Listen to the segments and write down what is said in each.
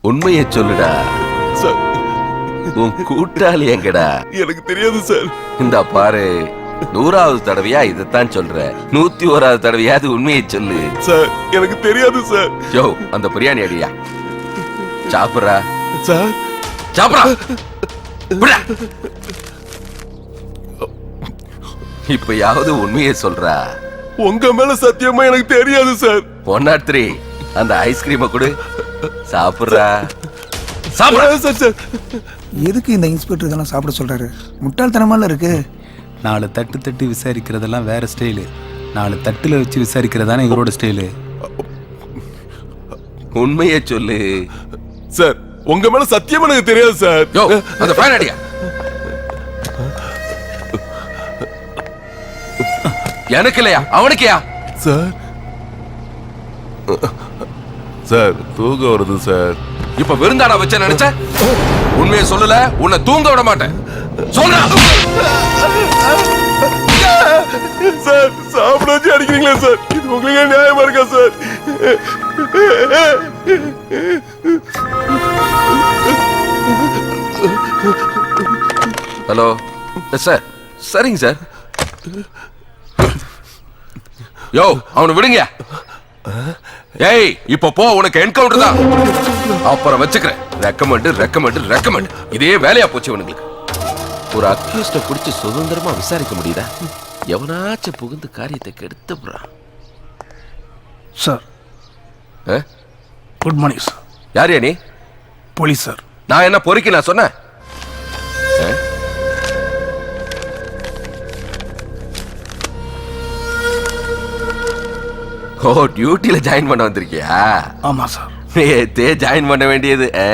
உண்மையை சொல்லுடா. சார். உன் கூட்டாளி எங்கடா? எனக்கு தெரியாது சார். இந்த பாரு நூறாவது தடவையா இதைத்தான் சொல்ற. நூத்தி ஓராவது தடவையாவது உண்மையை சொல்லு. சார் எனக்கு தெரியாது சார். யோ அந்த பிரியாணி அடியா? சாப்பிடுறா? சார். சாப்பிடா. இப்பயாவது உண்மையை சொல்றா. உங்க மேல சத்தியமா எனக்கு தெரியாது சார். ஒன் நாட் த்ரீ அந்த ஐஸ்கிரீமை கொடு. சாப்பிடுறா. சாப்பிட சார் சார் எதுக்கு இந்த இன்ஸ்பெக்டர் இதெல்லாம் சாப்பிட சொல்றாரு? முட்டாள்தனமால இருக்கு. நாலு தட்டு தட்டி விசாரிக்கிறதெல்லாம் வேற ஸ்டைலு. நாலு தட்டுல வச்சு விசாரிக்கிறதானே இவரோட ஸ்டைலு. உண்மையை சொல்லு. சார் உங்க மேல சத்தியமா எனக்கு தெரியாது சார். யோ அந்த ஃபேன் அடியா. எனக்கு இல்லையா அவனுக்கையா சார். சார் தூக்கம் வருது சார். இப்ப விருந்தாடா வச்ச நினைச்ச? உண்மையை சொல்லல உன்னை தூங்க விட மாட்டேன். சொல்றா. சார் சாப்பிட வச்சு அடிக்கிறீங்களா சார். இது உங்களுக்கு நியாயமா இருக்கா சார்? ஹலோ சார் சரிங்க சார். யோ அவனை விடுங்க. ஏய் இப்ப போ உனக்கு என்கவுண்டர் தான். அப்புறம் வச்சுக்கிறேன். ரெக்கமெண்ட் ரெக்கமெண்ட் ரெக்கமெண்ட் இதே வேலையா போச்சு இவனுங்களுக்கு. ஒரு அக்யூஸ்ட பிடிச்சு சுதந்திரமா விசாரிக்க முடியுதா? எவனாச்சும் புகுந்து காரியத்தை கெடுத்துறான் சார். குட் மார்னிங் சார் யார் நீ? போலீஸ் சார் நான் என்ன பொறுக்கி நான் சொன்னேன்? ஓ டியூட்டில ஜாயின் பண்ண வந்திருக்கியா? ஆமா சார் நேத்தே ஜாயின் பண்ண வேண்டியது ஆ?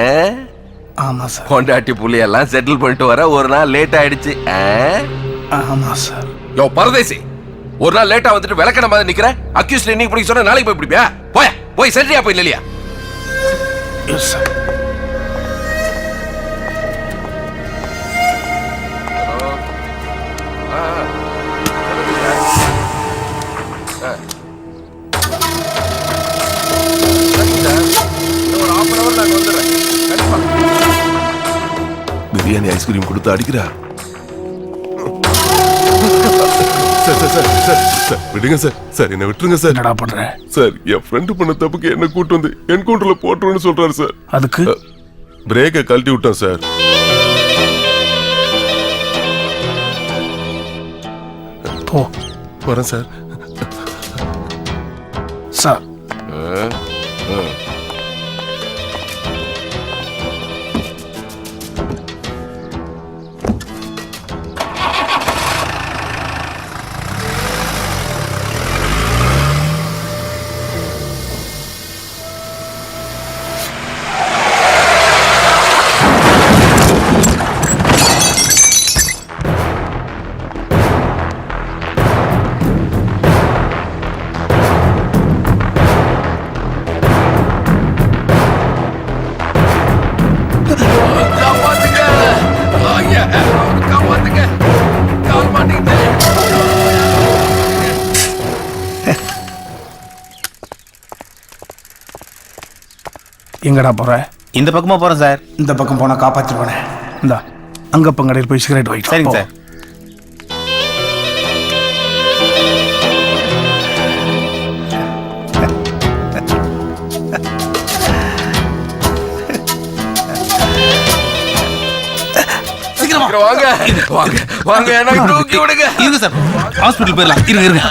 ஆமா சார் பொண்டாட்டி புள்ளையெல்லாம் செட்டில் பண்ணிட்டு வர ஒரு நாள் லேட் ஆயிடுச்சு ஆ? ஆமா சார் யோ பரதேசி ஒரு நாள் லேட்டா வந்துட்டு விளக்கண மாதிரி நிக்கிற? அக்யூஸ்ல இன்னைக்கு பிடிக்க சொன்னா நாளைக்கு போய் பிடிப்பியா? போய போய் சரியா போய் இல்லையா எஸ் சார் ஐஸ்கிரீம் கொடுத்து அடிக்கிறா. Sir sir sir sir sir விடுங்க சார். சார் என்ன விட்டுருங்க சார். என்னடா பண்ற? சார் என் ஃப்ரெண்டு பண்ண தப்புக்கு என்ன கூட்டு வந்து என்கவுண்டர்ல போட்டுருன்னு சொல்றாரு சார். அதுக்கு? பிரேக்கை கழட்டி விட்டோம் சார். போ. வரேன் சார். சார். எங்கடா போற? இந்த பக்கமா போறேன் சார். இந்த பக்கம் போனா காப்பாத்திருவானே இந்தா அங்கப்பன் கடையில் போய் சிகரெட் வாங்கிட்டு வா. சரிங்க. சார். வாங்க. வாங்க வாங்க. எனக்கு தூக்கி விடுங்க. இருங்க சார். ஹாஸ்பிட்டல் போயிடலாம். இருங்க இருங்க.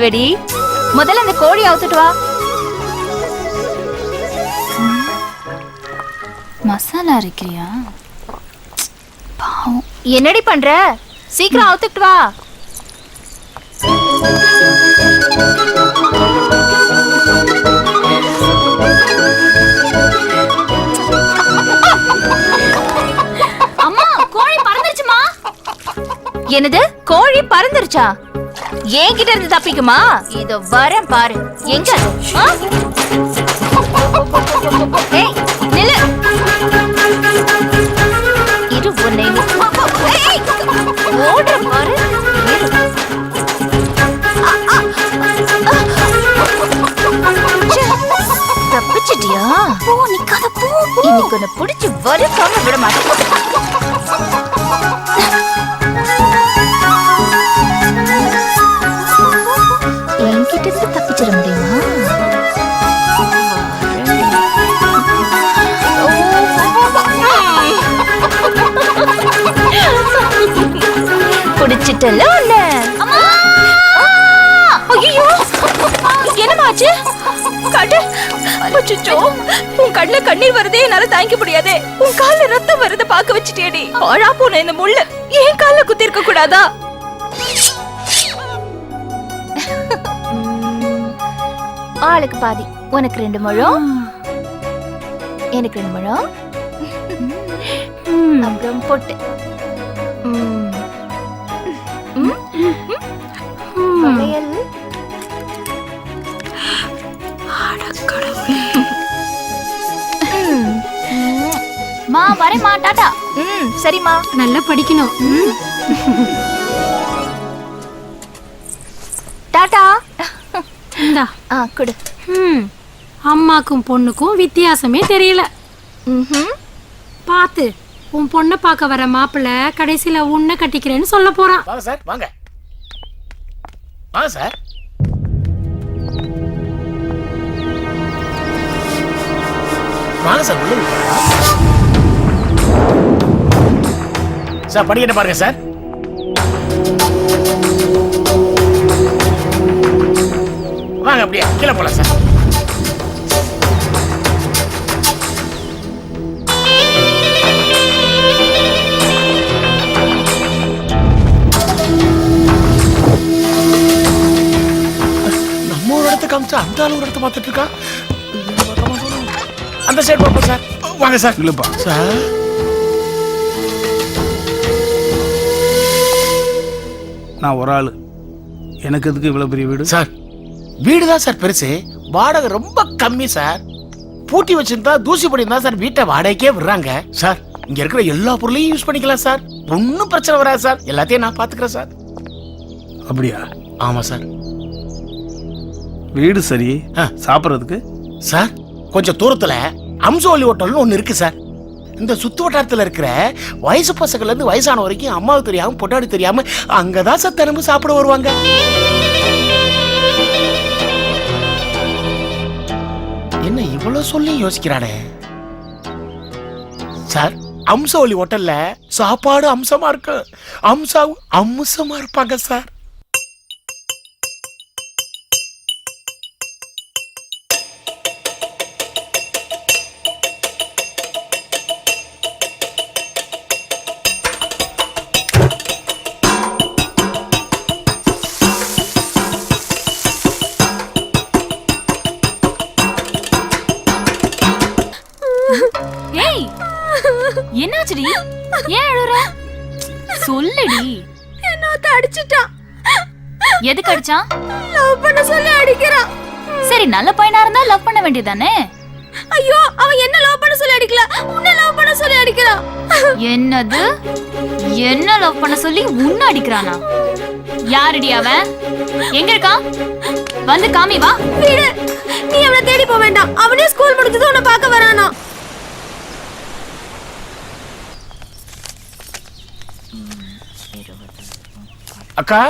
ஆயிடுவடி முதல்ல அந்த கோழி அவுத்துட்டு வா. மசாலா அரைக்கிறியா? பாவம். என்னடி பண்ற? சீக்கிரம் அவுத்துட்டு வா. அம்மா கோழி பறந்து என்னது? கோழி பறந்துருச்சா? என்கிட்ட இருந்து தப்பிக்குமா? இதோ வரேன் பாரு. எங்க? நில்லு. இரு உன்னை ஓடுற பாரு. தப்பிச்சிட்டியா? போ நிக்காத போ. இன்னைக்கு உன்னை பிடிச்சு வலுக்காம விட மாட்டேன். பிடிச்சிட்டல உன்ன ஐயோ என்னமாச்சு கண்ணு அச்சச்சோ. உன் கண்ணுல கண்ணீர் வருதே என்னால தாங்கிக்க முடியாதே. உன் கால்ல ரத்தம் வருது பாக்க வச்சுட்டேடி ஆழா போன இந்த முள்ளு. என் கால்ல குத்தி இருக்க கூடாதா? ஆளுக்கு பாதி. உனக்கு ரெண்டு முழம். எனக்கு ரெண்டு முழம். அப்புறம் பொட்டு. வரேம்மா டாடா ம் சரிம்மா. நல்லா படிக்கணும். டாடா. இந்தா. ஆ கொடு. ம். அம்மாக்கும் பொண்ணுக்கும் வித்தியாசமே தெரியல. ம்ஹும். பார்த்து உன் பொண்ணை பார்க்க வர மாப்பிள்ளை கடைசியில உன்னை கட்டிக்கிறேன்னு சொல்ல போறான். வாங்க சார் வாங்க. வாங்க சார். வாங்க சார் உள்ள சார் படிக்கட்ட பாருங்க சார். வாங்க அப்படியே கீழே போலாம் சார். நம்ம ஒரு இடத்த காமிச்சா அந்த ஆள் ஒரு இடத்த பார்த்துட்டு இருக்கா? அந்த சைடு பார்ப்போம் சார். வாங்க சார். இல்லப்பா சார் நான் ஒரு ஆள். எனக்கு எதுக்கு இவ்வளோ பெரிய வீடு? சார் வீடு தான் சார் பெருசு. வாடகை ரொம்ப கம்மி சார். பூட்டி வச்சிருந்தா தூசி படிந்தா சார் வீட்டை வாடகைக்கே விடுறாங்க. சார் இங்க இருக்கிற எல்லா பொருளையும் யூஸ் பண்ணிக்கலாம் சார். ஒன்றும் பிரச்சனை வராது சார். எல்லாத்தையும் நான் பாத்துக்கிறேன் சார். அப்படியா? ஆமா சார். வீடு சரி. ஆ. சாப்பிட்றதுக்கு? சார் கொஞ்சம் தூரத்துல அம்சோலி ஹோட்டல்னு ஒன்று இருக்கு சார். இந்த சுத்து வட்டாரத்தில் இருக்கிற வயசு பசங்கள்லேருந்து வயசான வரைக்கும் அம்மாவுக்கு தெரியாமல் பொட்டாடி தெரியாமல் அங்கதான் சார் தினமும் சாப்பிட வருவாங்க. என்ன இவ்வளோ சொல்லி யோசிக்கிறானே? சார் அம்சவள்ளி ஹோட்டலில் சாப்பாடு அம்சமாக இருக்கு. அம்சா அம்சமாக இருப்பாங்க சார். அடிச்சான்? லவ் பண்ண சொல்லி அடிக்கிறான். சரி நல்ல பையனா இருந்தா லவ் பண்ண வேண்டியதானே ஐயோ அவன் என்ன லவ் பண்ண சொல்லி அடிக்கல? உன்னை லவ் பண்ண சொல்லி அடிக்கிறான். என்னது? என்ன லவ் பண்ண சொல்லி உன்ன அடிக்கிறானா? யாருடி அவன்? எங்க இருக்கான்? வந்து காமி வா. வீடு. நீ அவனை தேடி போக வேண்டாம். அவனே ஸ்கூல் முடிஞ்சதும் உன்னை பார்க்க வரானா? அக்கா?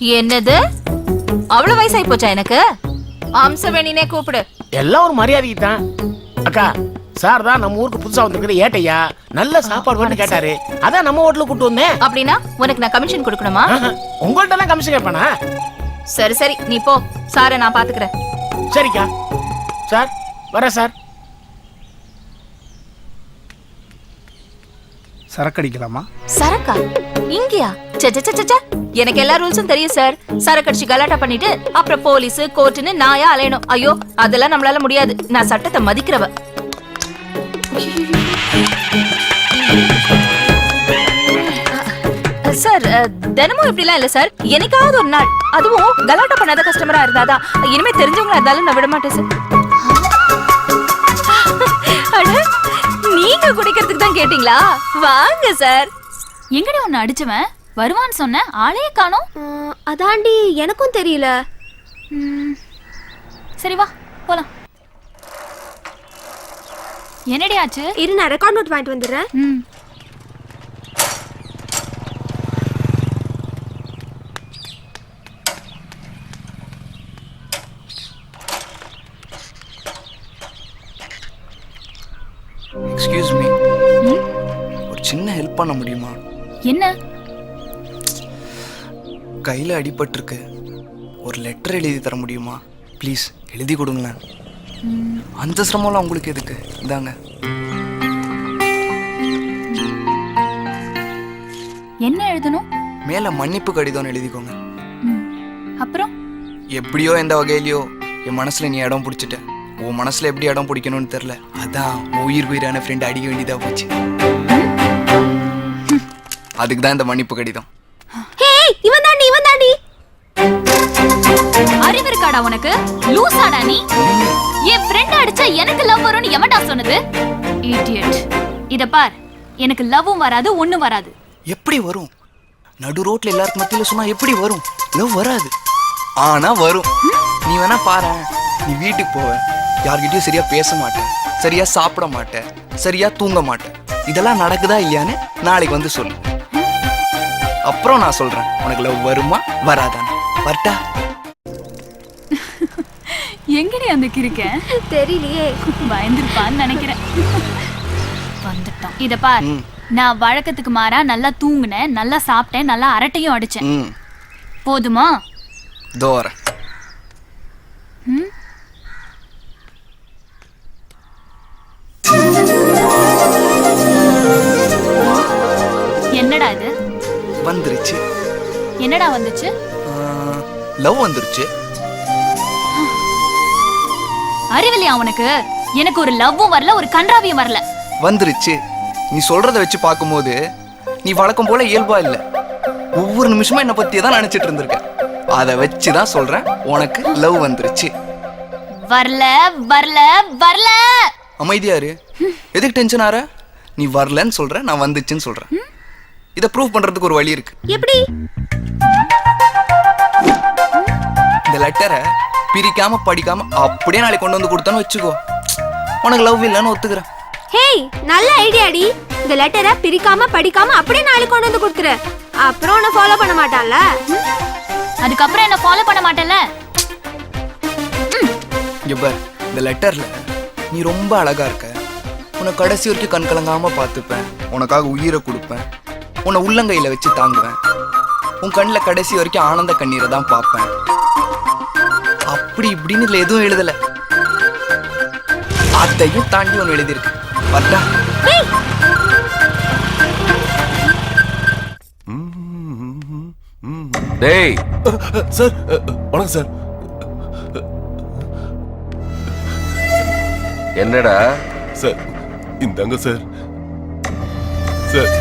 என்னது? அவ்வளவு வயசாயி போச்சா எனக்கு? அம்சவேணினே கூப்பிடு. எல்லாம் ஒரு மரியாதைக்கு தான். அக்கா சார் தான் நம்ம ஊருக்கு புதுசா வந்திருக்கிற ஏட்டையா? நல்ல சாப்பாடு வேணும்னு கேட்டாரு. அதான் நம்ம ஹோட்டலுக்கு கூட்டு வந்தேன். அப்படின்னா உனக்கு நான் கமிஷன் கொடுக்கணுமா? உங்கள்ட்ட தான் கமிஷன் கேட்பானா? சரி சரி நீ போ. சாரை நான் பாத்துக்கிறேன். சரிக்கா. சார் வரேன் சார். சரக்கு அடிக்கலாமா? சரக்கா? இங்கயா? எனக்கு எல்லா ரூல்ஸும் தெரியும் சார் சரக்கடிச்சு கலாட்டா பண்ணிட்டு அப்புறம் போலீஸ் கோர்ட்டுன்னு நாயா அலையணும். ஐயோ அதெல்லாம் நம்மளால முடியாது. நான் சட்டத்தை மதிக்கிறவ. சார் தினமும் இப்படிலாம் இல்ல சார் எனக்காவது ஒரு நாள். அதுவும் கலாட்டா பண்ணாத கஸ்டமரா இருந்தாதான். இனிமே தெரிஞ்சவங்களா இருந்தாலும் நான் விட மாட்டேன் சார் அட நீங்க குடிக்கிறதுக்கு தான் கேட்டீங்களா? வாங்க சார் எங்கடி உன்னை அடிச்சவன்? வருவான்னு சொன்ன ஆளையே காணோம். அதாண்டி எனக்கும் தெரியல. சரி வா போலாம். என்னடி ஆச்சு? இரு நான் ரெக்கார்ட் நோட் வாங்கிட்டு வந்துடுறேன். ம். Excuse me? ஒரு சின்ன ஹெல்ப் பண்ண முடியுமா? என்ன? கையில் அடிபட்டிருக்கு. ஒரு லெட்டர் எழுதி தர முடியுமா? ப்ளீஸ் எழுதி கொடுங்களேன். அந்த சிரமம்லாம் உங்களுக்கு எதுக்கு? இதாங்க என்ன எழுதணும்? மேலே மன்னிப்பு கடிதம்னு எழுதிக்கோங்க. அப்புறம்? எப்படியோ எந்த வகையிலையோ என் மனசில் நீ இடம் பிடிச்சிட்ட. உன் மனசில் எப்படி இடம் பிடிக்கணும்னு தெரில அதான் உயிர் உயிரான ஃப்ரெண்ட் அடிக்க வேண்டியதாக போச்சு. அதுக்கு தான் இந்த மன்னிப்பு கடிதம். ஹே இவன் தாண்டி இவன் தாண்டி அறிவு இருக்காடா உனக்கு? லூசாடா நீ? என் ஃப்ரெண்ட் அடிச்சா எனக்கு லவ் வரும்னு எவன்டா சொன்னது? இடியட் இத பார் எனக்கு லவ்வும் வராது ஒண்ணும் வராது. எப்படி வரும்? நடு ரோட்ல எல்லாருக்கும் மத்தியில சொன்னா எப்படி வரும்? லவ் வராது. ஆனா வரும். நீ வேணா பாரு. நீ வீட்டுக்கு போவ. யார்கிட்டயும் சரியா பேச மாட்டேன் சரியா சாப்பிட மாட்டேன் சரியா தூங்க மாட்டேன் இதெல்லாம் நடக்குதா இல்லையான்னு நாளைக்கு வந்து சொல்லு. அப்புறம் நான் சொல்றேன். உனக்கு லவ் வருமா? வராதான்னு. வரட்டா? எங்கடி அந்த கிறுக்க? தெரியலையே. பயந்துருப்பான்னு நினைக்கிறேன். வந்துட்டான் இத பார். நான் வழக்கத்துக்கு மாறா நல்லா தூங்குனேன் நல்லா சாப்பிட்டேன் நல்லா அரட்டையும் அடிச்சேன். போதுமா? ம்? என்னடா இது? வந்துருச்சு. என்னடா வந்துச்சு? லவ் வந்துருச்சு. அறிவில்லையா உனக்கு? எனக்கு ஒரு லவ்வும் வரல ஒரு கன்றாவியும் வரல. வந்துருச்சு. நீ சொல்றத வச்சு பார்க்கும்போது நீ வழக்கம் போல இயல்பா இல்ல. ஒவ்வொரு நிமிஷமும் என்னை பத்தியே தான் நினைச்சிட்டு இருந்திருக்க. அதை வச்சு தான் சொல்றேன் உனக்கு லவ் வந்துருச்சு. வரல வரல வரல. அமைதியா இரு. எதுக்கு டென்ஷன் ஆற? நீ வரலன்னு சொல்ற நான் வந்துச்சுன்னு சொல்றேன். இதை ப்ரூவ் பண்றதுக்கு ஒரு வழி இருக்கு. எப்படி? இந்த லெட்டரை பிரிக்காம படிக்காம அப்படியே நாளைக்கு கொண்டு வந்து கொடுத்தான்னு வச்சுக்கோ. உனக்கு லவ் இல்லைன்னு ஒத்துக்கிறேன். ஹேய் நல்ல ஐடியாடி இந்த லெட்டரை பிரிக்காம படிக்காம அப்படியே நாளைக்கு கொண்டு வந்து கொடுத்துரு. அப்புறம் உன்னை ஃபாலோ பண்ண மாட்டான்ல. அதுக்கப்புறம் என்ன ஃபாலோ பண்ண மாட்டேன்ல? இங்க பார் இந்த லெட்டர்ல நீ ரொம்ப அழகா இருக்க. உன்னை கடைசி வரைக்கும் கண் கலங்காம பார்த்துப்பேன். உனக்காக உயிரை கொடுப்பேன். உன்னை உள்ளங்கையில வச்சு தாங்குவேன். உன் கண்ணில் கடைசி வரைக்கும் ஆனந்த கண்ணீரை தான் பார்ப்பேன். அப்படி இப்படின்னு இதுல எதுவும் எழுதல. அதையும் தாண்டி ஒன்று எழுதியிருக்கு. வரட்டா? டேய்! சார் வணக்கம் சார். என்னடா? சார் இந்தாங்க சார். Sir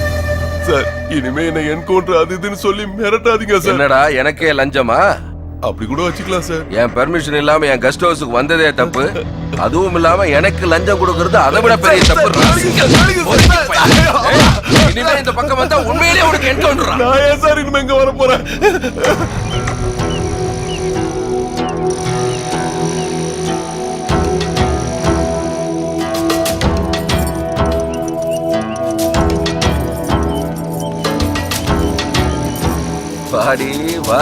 sir. இனிமே என்ன என்கவுண்டர் அது இதுன்னு சொல்லி மிரட்டாதீங்க சார். என்னடா எனக்கே லஞ்சமா? அப்படி கூட வச்சுக்கலாம் சார். என் பெர்மிஷன் இல்லாம என் கெஸ்ட் ஹவுஸுக்கு வந்ததே தப்பு. அதுவும் இல்லாம எனக்கு லஞ்சம் கொடுக்கறது அதை விட பெரிய தப்பு. இனிமே இந்த பக்கம் வந்தா உண்மையிலேயே உனக்கு என்கவுண்டர் நான் ஏன் சார் இனிமே இங்க வர போறேன்? பாடி வா.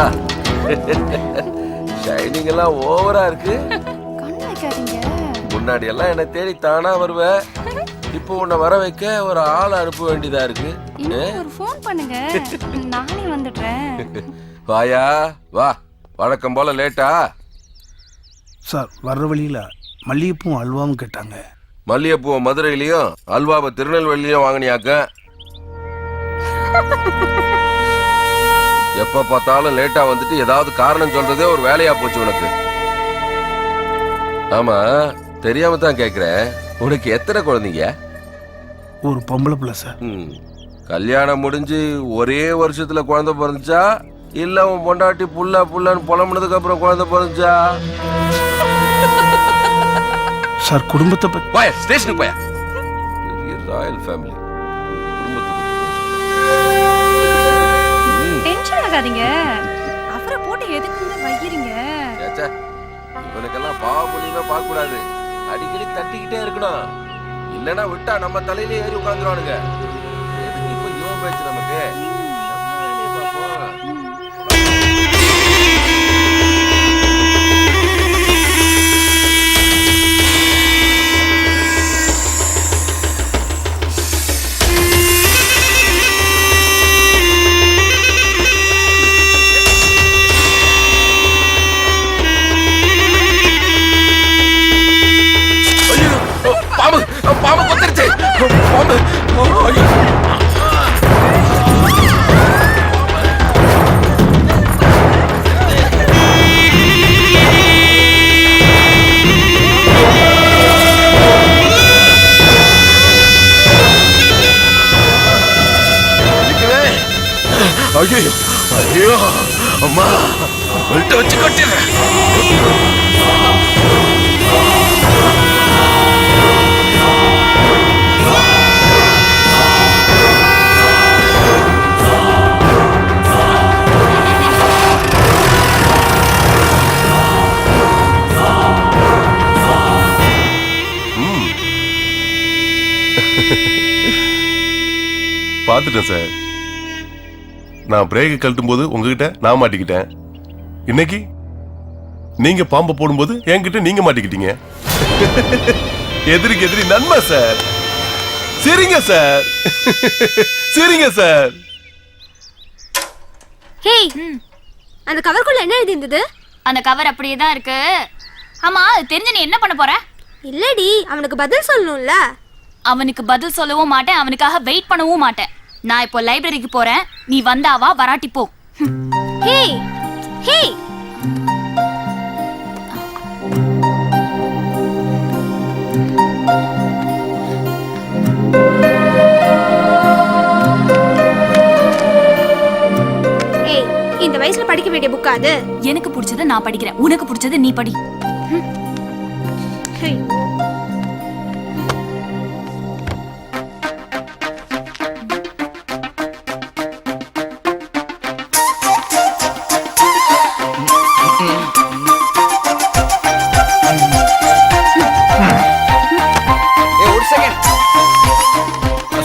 ஷைனிங் எல்லாம் ஓவரா இருக்கு. கண்ணு வைக்காதீங்க. முன்னாடி எல்லாம் என்ன தேடி தானா வருவ. இப்போ உன்னை வர வைக்க ஒரு ஆள் அனுப்ப வேண்டியதா இருக்கு. ஏ? ஒரு ஃபோன் பண்ணுங்க. நானே வந்துடுறேன். வாயா வா. வழக்கம் போல லேட்டா. சார் வர்ற வழியில் மல்லிகைப்பூவும் அல்வாவும் கேட்டாங்க. மல்லிகைப்பூவை மதுரையிலயும் அல்வாவை திருநெல்வேலியிலயும் வாங்கினியாக்க. எப்ப பார்த்தாலும் லேட்டா வந்துட்டு ஏதாவது காரணம் சொல்றதே ஒரு வேலையா போச்சு உனக்கு. ஆமா தெரியாம தான் கேக்குறேன். உனக்கு எத்தனை குழந்தைங்க? ஒரு பொம்பளை பிள்ளை சார் ம், கல்யாணம் முடிஞ்சு ஒரே வருஷத்துல குழந்தை பிறந்துச்சா? இல்ல உன் பொண்டாட்டி புள்ள புள்ளன்னு புலம்புனதுக்கு அப்புறம் குழந்தை பிறந்துச்சா? சார் குடும்பத்தை பத்தி போய ஸ்டேஷனுக்கு போய. பெரிய ராயல் ஃபேமிலி ஆகாதீங்க அவரை போட்டு எதுக்குங்க வைக்கிறீங்க? இவனுக்கெல்லாம் பாவபுலியுமே பார்க்க கூடாது அடிக்கடி தட்டிக்கிட்டே இருக்கணும். இல்லனா விட்டா நம்ம தலையிலே ஏறி உட்காந்துருவானுங்க எதுக்கு இப்ப இவன் பேச்சு நம்ம வச்சு கட்டிடுறேன் பார்த்துட்டேன் சார். நான் பிரேக்கை கழட்டும் போது உங்ககிட்ட நான் மாட்டிக்கிட்டேன். இன்னைக்கு நீங்க பாம்பை போடும்போது என்கிட்ட நீங்க மாட்டிக்கிட்டீங்க. எதிரிக்கு எதிரி நன்மை சார். சரிங்க சார். சரிங்க சார். ஹேய் அந்த கவர்க்குள்ள என்ன எழுதி இருந்தது அந்த கவர் அப்படியே தான் இருக்கு. ஆமா அது தெரிஞ்சு நீ என்ன பண்ண போற? இல்லடி அவனுக்கு பதில் சொல்லணும்ல. அவனுக்கு பதில் சொல்லவும் மாட்டேன் அவனுக்காக வெயிட் பண்ணவும் மாட்டேன். நான் இப்போ லைப்ரரிக்கு போறேன். நீ வந்தாவா வராட்டி போ. ஹேய் ஏய் இந்த வயசுல படிக்க வேண்டிய புக்கா அது? எனக்கு பிடிச்சதை நான் படிக்கிறேன். உனக்கு பிடிச்சதை நீ படி.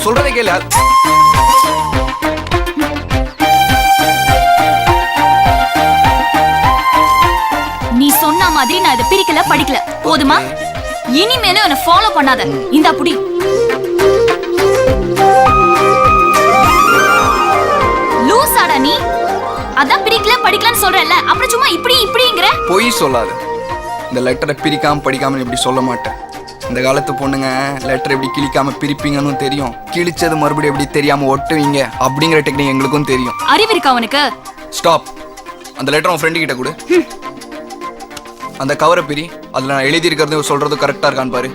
சொல்றதை கேளு. நீ சொன்ன மாதிரி நான் இதை பிரிக்கல படிக்கல. போதுமா? இனிமேலும் என்ன ஃபாலோ பண்ணாத. இந்தா புடி. லூசாடா நீ. அதான் பிரிக்கல படிக்கலன்னு சொல்றல அப்புறம் சும்மா இப்படி இப்படிங்கிற? பொய் சொல்லாத. இந்த லெட்டரை பிரிக்காம படிக்காம இப்படி சொல்ல மாட்டேன் இந்த காலத்து பொண்ணுங்க லெட்டர் எப்படி கிழிக்காம பிரிப்பீங்கன்னு தெரியும். கிழிச்சது மறுபடியும் எப்படி தெரியாம ஒட்டுவீங்க அப்படிங்கிற டெக்னிக் எங்களுக்கும் தெரியும். அறிவு இருக்கா உனக்கு? ஸ்டாப் அந்த லெட்டர் உன் ஃப்ரெண்டு கிட்ட கொடு. அந்த கவரை பிரி. அதுல நான் எழுதி இருக்கிறது சொல்றது கரெக்டா இருக்கான்னு பாரு.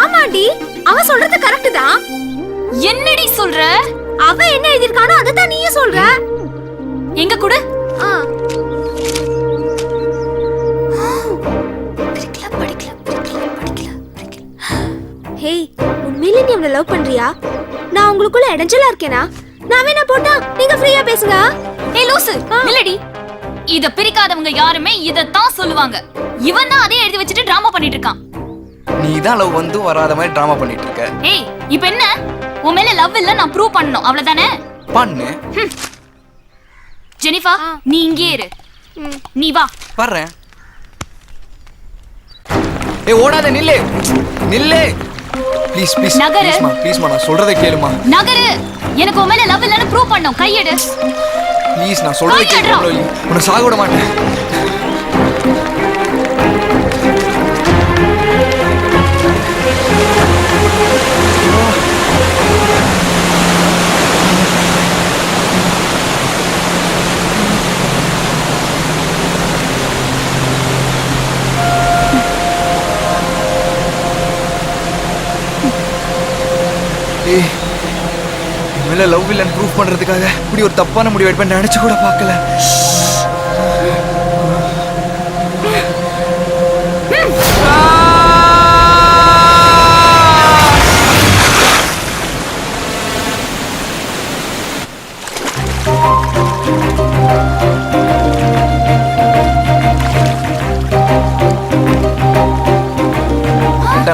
ஆமாடி அவன் சொல்றது கரெக்ட் தான். என்னடி சொல்ற? அவன் என்ன எழுதிருக்கானோ அதை தான் நீயும் சொல்ற. எங்க கூட. ஹேய் உண்மையிலே நீ அவனை லவ் பண்றியா? நான் உங்களுக்குள்ள இடைஞ்சலா இருக்கேனா? நான் வேணா போட்டா நீங்க ஃப்ரீயா பேசுங்க. ஏய் லூசு நில்லடி. இத பிரிக்காதவங்க யாருமே இதத்தான் சொல்லுவாங்க. இவன் தான் அதே எழுதி வச்சுட்டு டிராமா பண்ணிட்டு இருக்கான். நீ தான் லவ் வந்து வராத மாதிரி ட்ராமா பண்ணிட்டு இருக்க. ஏய் இப்போ என்ன? உன் மேல லவ் இல்ல நான் ப்ரூவ் பண்ணணும். அவ்வளவுதானே? பண்ணு. ஜெனிஃபா நீ இங்கே இரு. நீ வா. வர்றேன். ஏ ஓடாத நில்லு. நில்லு. Please please Nagar. ப்ளீஸ்மா ப்ளீஸ்மா நான் சொல்றதை கேளுமா? நகரு. எனக்கு உன் மேல லவ் இல்லன்னு ப்ரூவ் பண்ணணும். கையெடு. ப்ளீஸ் நான் சொல்றதை. கேளு உன்னை சாக விட மாட்டேன். வாழ்க்கையில லவ் இல்லைன்னு ப்ரூவ் பண்றதுக்காக இப்படி ஒரு தப்பான முடிவு எடுப்பேன் நினைச்சு கூட பார்க்கல.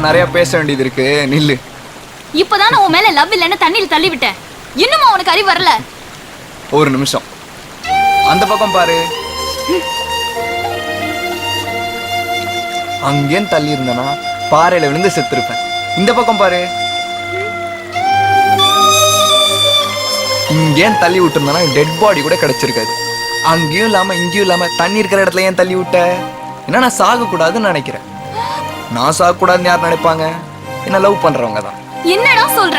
நிறைய பேச வேண்டியது இருக்கு. நில்லு. இப்பதான் நான் உன் மேல லவ் இல்லைன்னு தண்ணியில் தள்ளி விட்டேன் இன்னுமா உனக்கு அறிவு வரல? ஒரு நிமிஷம். அந்த பக்கம் பாரு. அங்கேயும் தள்ளி இருந்தனா பாறையில விழுந்து செத்துருப்பேன். இந்த பக்கம் பாரு. இங்கேயும் தள்ளி விட்டுருந்தனா டெட் பாடி கூட கிடைச்சிருக்காது. அங்கேயும் இல்லாம இங்கேயும் இல்லாம தண்ணி இருக்கிற இடத்துல ஏன் தள்ளி விட்ட? ஏன்னா நான் சாகக்கூடாதுன்னு நினைக்கிறேன். நான் சாகக்கூடாதுன்னு யார் நினைப்பாங்க? என்ன லவ் பண்றவங்க தான் என்னடா சொல்ற?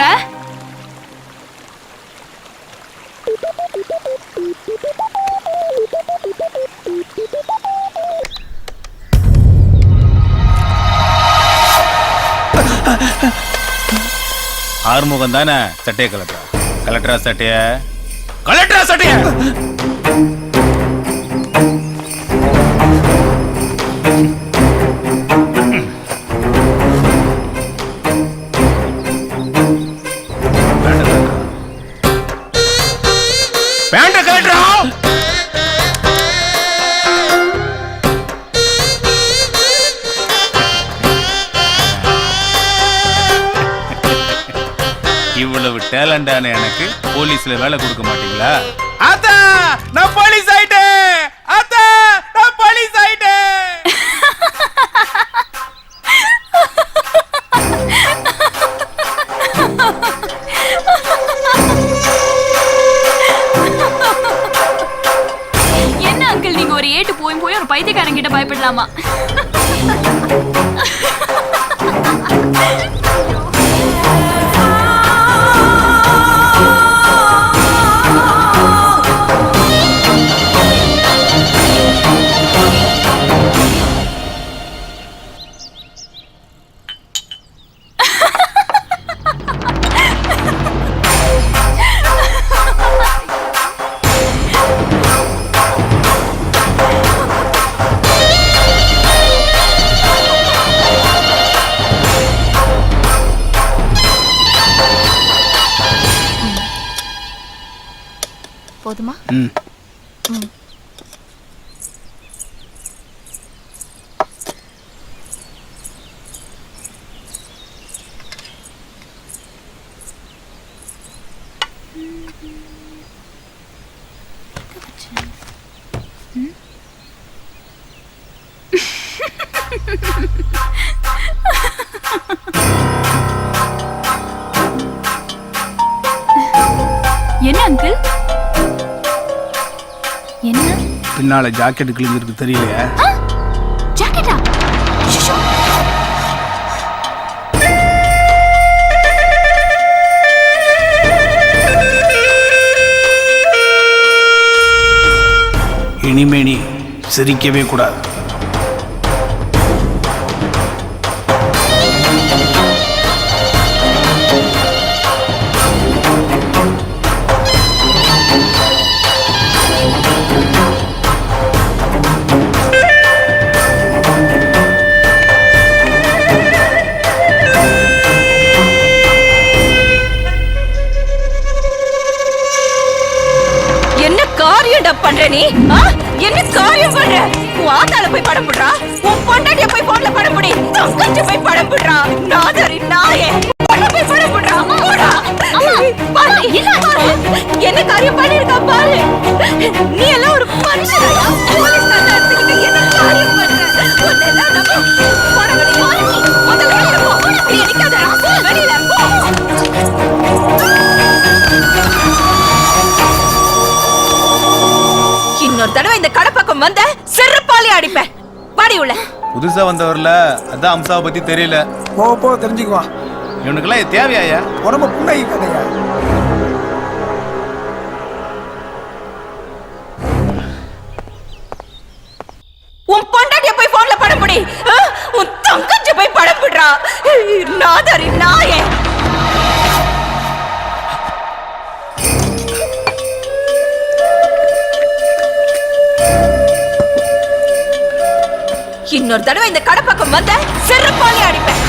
ஆறுமுகம் தானே சட்டையை கலட்டுறா கலட்டுறா சட்டைய. கலட்டுறா சட்டைய! போலீஸ்ல வேலை கொடுக்க மாட்டீங்களா? அத்தா நான் போலீஸ் ஆயிட்டேன். அத்தா நான் போலீஸ் ஆயிட்டேன். என்ன அங்கிள் நீங்க ஒரு ஏட்டு போய் போய் ஒரு பைத்தியக்காரன் கிட்ட பயப்படலாமா? போதுமா? என்ன பின்னால ஜாக்கெட் கிழிஞ்சிருக்கு தெரியலையா. ஜாக்கெட்டா. இனிமே நீ சிரிக்கவே கூடாது. புதுசா வந்தவர்ல அதான் அம்சாவை பத்தி தெரியல. போக போக தெரிஞ்சுக்குவான் இவனுக்கெல்லாம் தேவையாயா? உடம்பு புண்ணாகி கதையா உன் பொண்டாட்டிய போய் போன்ல படம் பிடி? உன் தங்கச்சி போய் படம் பிடுறா. நாதரி நாயே. இன்னொரு தடவை இந்த கடை பக்கம் வந்த செருப்பாலே அடிப்பேன்.